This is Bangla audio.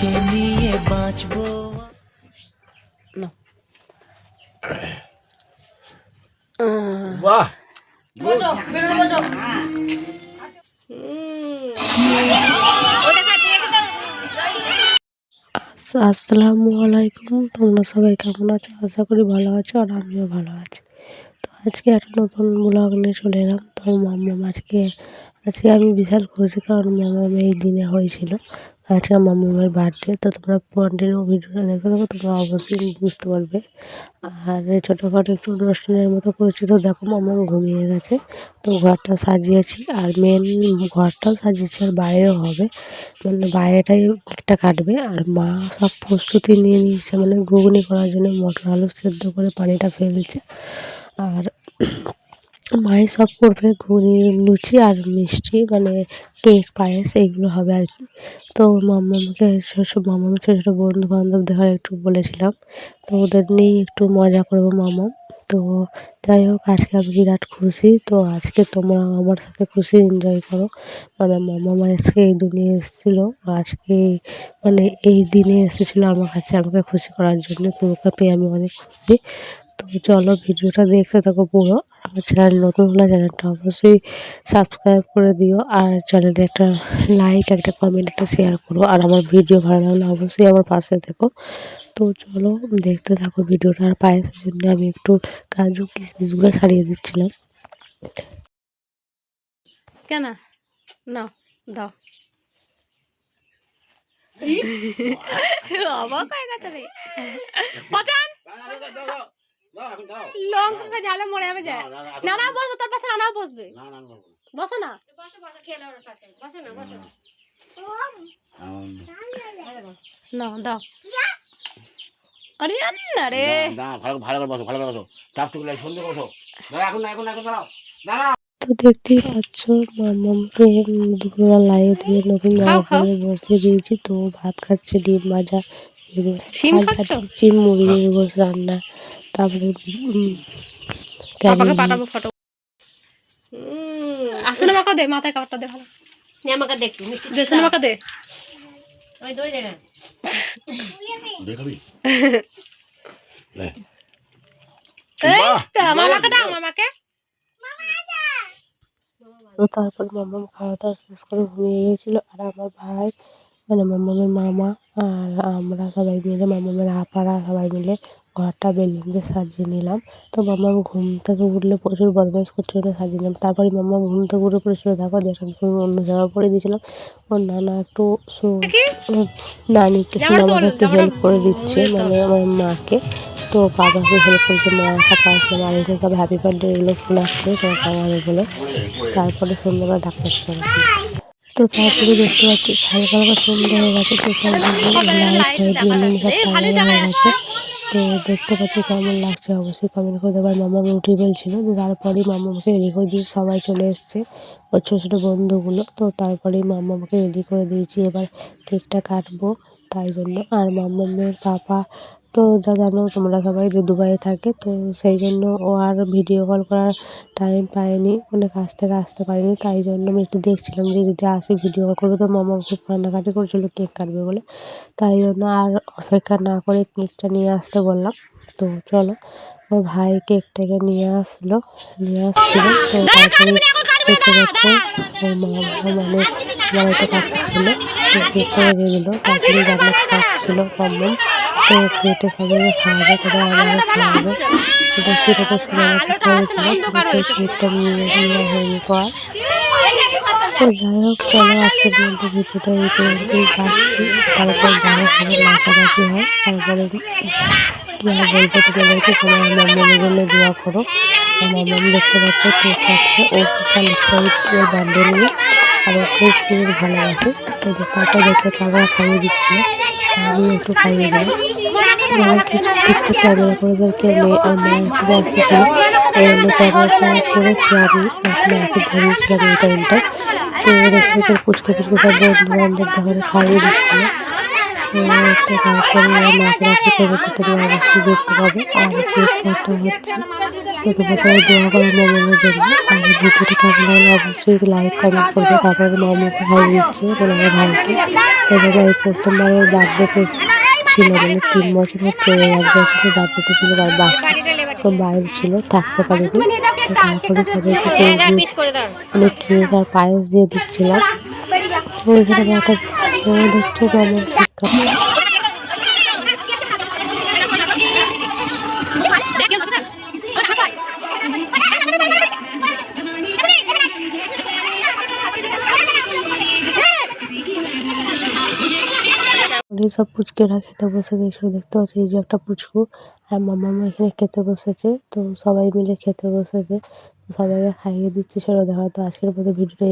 তোকে নিয়ে বাঁচবো বাহ আসসালামু আলাইকুম তোমরা সবাই কেমন আছো? আশা করি ভালো আছো আর আমিও ভালো আছি। তো আজকে একটা নতুন ব্লগ নিয়ে চলে এলাম। তো মাম্মাম আজকে আজকে আমি বিশাল খুশি কারণ মামাম এই দিনে হয়েছিল। আজকে মামামের বার্থডে তো তোমরা কন্টিনিউ ভিডিওটা দেখে দেখো তোমরা অবশ্যই বুঝতে পারবে। আর ছোটোখাটো একটু অনুষ্ঠানের মতো করেছি, তো দেখো মামাম ঘুমিয়ে গেছে। তো ঘরটা সাজিয়েছি, আর মেন ঘরটাও সাজিয়েছি, আর বাইরেও হবে। মানে বাইরেটাই কেকটা কাটবে, আর মা সব প্রস্তুতি নিয়ে নিয়েছে মানে ঘুগনি করার জন্য মটর আলু সেদ্ধ করে পানিটা ফেলছে। আর মাই সব করবে ঘুগনি লুচি আর মিষ্টি মানে কেক, পায়েস, এইগুলো হবে আর কি। তো মামাকে সব মামার ছোটো ছোটো বন্ধু বান্ধব দেখার একটু বলেছিলাম। তো ওদের নিয়েই একটু মজা করব মামা তো যাই হোক, আজকে আমি বিরাট খুশি। তো আজকে তোমরা আমার সাথে খুশি এনজয় করো। মানে মামা মা আজকে এই দুনিয়া এসেছিল। আজকে মানে এই দিনে এসেছিল আমার কাছে আমাকে খুশি করার জন্য। তো ওকে পেয়ে আমি অনেক খুশি। তো চলো ভিডিওটা দেখতে থাকো পুরো। আর আমার চ্যানেল নতুন হলে চ্যানেলটা অবশ্যই সাবস্ক্রাইব করে দিও আর চ্যানেলে একটা লাইক একটা কমেন্ট একটা শেয়ার করো। আর আমার ভিডিও ভালো লাগলে অবশ্যই আমার পাশে থেকো। তো চলো দেখতে থাকো ভিডিওটা। আর পায়েসের জন্য আমি একটু কাজু কিশমিশগুলো ছাড়িয়ে দিচ্ছিলাম। কেন? না দাও। অবাক হয়ে গেছে রে। পচান! লঙ্কা ঝালে মরে যাবে যায় না না বসবো তোর পাশে নানাও বসবে। বসো না। না দাও। আরে না রে ভালো ভালো করে বসো ভালো করে বসো। চাপ টুকু সুন্দর বসো। এখন এখন এখন দাঁড়াও দাঁড়াও। তো দেখতেই পাচ্ছ মামাকে দুপুরবেলা লাইয়ে দিয়ে নতুন জামা। পরে বসিয়ে দিয়েছি। তো ভাত খাচ্ছে ডিম ভাজা সিম মুরগির গোস রান্না। তারপরে পাপাকে পাঠাবো ফটো আসলে মাকা দে মাথায় কাপড়টা দে ভালো। আমাকে দেখবি মিষ্টি দে শুনে মাকা দে। ওই দই দে না। দেখাবি লে। এই তো মামাকে দাও মামাকে। তো তারপর মামাম খাওয়া দাওয়া শেষ করে ঘুমিয়ে গিয়েছিল আর আমার ভাই মানে মামামের মামা আর আমরা সবাই মিলে মামামের আপারা সবাই মিলে ঘরটা বেলুন দিয়ে সাজিয়ে নিলাম। তো মামাম ঘুম থেকে উঠলে প্রচুর বদমাইশ করছিল ওটা সাজিয়ে নিলাম। তারপরে মামা ঘুম থেকে উঠে পড়েছিল দেখো দেখলাম তুমি অন্য জায়গা পরে দিয়েছিলাম। ওর নানা একটু নানি একটু আমাকে একটু হেল্প করে দিচ্ছে মানে আমার মাকে। তো বাবাকে হেল্প করছে মা একা আর এখানে সব হ্যাপি বার্থডে এগুলো ফুল আসছে তোমার বলে তারপরে সন্ধ্যাবেলা ডাক্তার করে তো তারপরে দেখতে পাচ্ছি হালকা হালকা সন্ধ্যা হয়ে গেছে তো সব লাইট হয়ে গেছে। তো দেখতে পাচ্ছি কেমন লাগছে, অবশ্যই কমেন্ট করে দেবার মামা উঠে বলছিল তো তারপরেই মামাকে রেডি করে দিয়েছি, সবাই চলে এসছে ওর ছোটো ছোটো বন্ধুগুলো। তো তারপরেই মামাকে রেডি করে দিয়েছি। এবার কেকটা কাটবো, তাই জন্য। আর মামামের পাপা তো যা জানো তোমরা সবাই যে দুবাইয়ে থাকে তো সেই জন্য ও আর ভিডিও কল করার টাইম পায়নি মানে কাছ থেকে আসতে পারিনি তাই জন্য আমি একটু দেখছিলাম যে যদি আসে ভিডিও কল করবে তো মামা খুব কান্নাকাটি করছিল কেক কাটবে বলে। তাই জন্য আর অপেক্ষা না করে কেকটা নিয়ে আসতে বললাম। তো চলো আমার ভাই কেকটাকে নিয়ে আসলো নিয়ে আসছিল তো তারপরে দেখতে পাচ্ছ ওর মা মানে ছিল কেকটা রেখে দিল তারপরে রান্না খাচ্ছিল কম্বল। তো কেটে সবাইকে খাওয়াবে তারপরে আমাকে খাওয়াবে এটা কেটে তো শুনে আমাকে করেছিল সেই কেকটা নিয়ে নিয়ে হয়নি পর। তো যাই হোক চলো মধ্যে ভিডিওটা এই পর্যন্তই রাখছি তারপর ভালো করে নাচানাচি হয়। তারপরে কি আর বলব তোমাদেরকে সবাই মাম্মামের জন্য দোয়া করো। আর মাম্মাম দেখতে পাচ্ছ কাটছে ও বিশাল এক্সাইট ওর বার্থডে নিয়ে। আর খুব খুব ভালোবাসে। তো তারপর দেখে তারপর খাইয়ে দিচ্ছিল আমি একটু খাইয়ে ওদেরকে মেয়ে আর মা একটু ব্যস্ত ছিল এই জন্য ক্যামেরাটা করেছি আমি এখন আগে ধরিয়েছিলাম এই টাইমটা তো দেখতে পুচকে পুচকে সব বন্ধু বান্ধব ধরে খাইয়ে দিচ্ছিল তোমরা অবশ্যই দেখতে আর হচ্ছে বছর আর অবশ্যই ছিল মানে তিন বছর এক বছরের বার্থডেতে ছিল আর সব বাইরে ছিল থাকতে পারেনি তারপরে সবাইকে মানে কেক আর পায়েস দিয়ে দিচ্ছিলাম একটা দেখছ এই সব পুচকেরা খেতে বসে গেছিল দেখতে পাচ্ছি, এই যে একটা পুচকু আর মামা এখানে খেতে বসেছে, তো সবাই মিলে খেতে বসেছে সবাইকে খাইয়ে দিচ্ছে, সেটা দেখা তো আজকের মতো ভিডিওটা